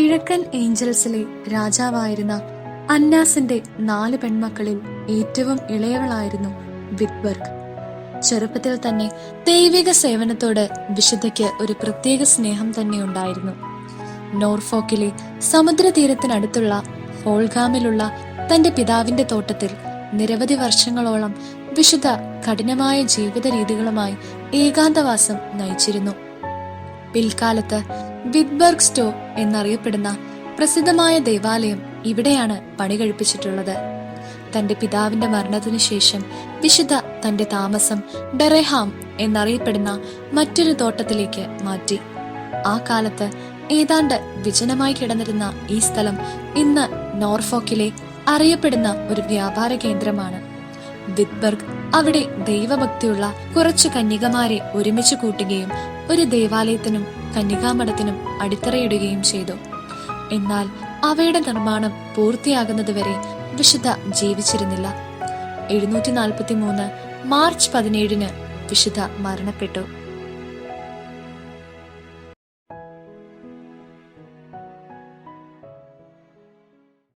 കിഴക്കൻ ഏഞ്ചൽസിലെ രാജാവായിരുന്ന അന്നാസിന്റെ നാല് പെൺമക്കളിൽ ഏറ്റവും ഇളയവളായിരുന്നു വിറ്റ്ബർഗ്. ചെറുപ്പത്തിൽ തന്നെ ദൈവിക സേവനത്തോട് വിശുദ്ധയ്ക്ക് ഒരു പ്രത്യേക സ്നേഹം തന്നെ ഉണ്ടായിരുന്നു. നോർഫോക്കിലെ സമുദ്രതീരത്തിനടുത്തുള്ള ഹോൾഗാമിലുള്ള തന്റെ പിതാവിന്റെ തോട്ടത്തിൽ നിരവധി വർഷങ്ങളോളം വിശുദ്ധ കഠിനമായ ജീവിത രീതികളുമായി ഏകാന്തവാസം നയിച്ചിരുന്നു. പിൽക്കാലത്ത് വിത്ബർഗ് സ്റ്റോ എന്നറിയപ്പെടുന്ന പ്രസിദ്ധമായ ദേവാലയം ഇവിടെയാണ് പണി കഴിപ്പിച്ചിട്ടുള്ളത്. തന്റെ പിതാവിന്റെ മരണത്തിനു ശേഷം വിശുദ്ധ തന്റെ താമസം ഡെറെഹാം എന്നറിയപ്പെടുന്ന മറ്റൊരു തോട്ടത്തിലേക്ക് മാറ്റി. ആ കാലത്ത് ഏതാണ്ട് വിജനമായി കിടന്നിരുന്ന ഈ സ്ഥലം ഇന്ന് നോർഫോക്കിലെ അറിയപ്പെടുന്ന ഒരു വ്യാപാര കേന്ദ്രമാണ്. വിറ്റ്ബർഗ് അവിടെ ദൈവഭക്തിയുള്ള കുറച്ചു കന്യകമാരെ ഒരുമിച്ച് കൂട്ടുകയും ഒരു ദേവാലയത്തിനും കന്യകാമഠത്തിനും അടിത്തറയിടുകയും ചെയ്തു. എന്നാൽ അവയുടെ നിർമ്മാണം പൂർത്തിയാകുന്നതുവരെ വിശുദ്ധ ജീവിച്ചിരുന്നില്ല. എഴുന്നൂറ്റി നാൽപ്പത്തി മൂന്ന് മാർച്ച് പതിനേഴിന് വിശുദ്ധ മരണപ്പെട്ടു.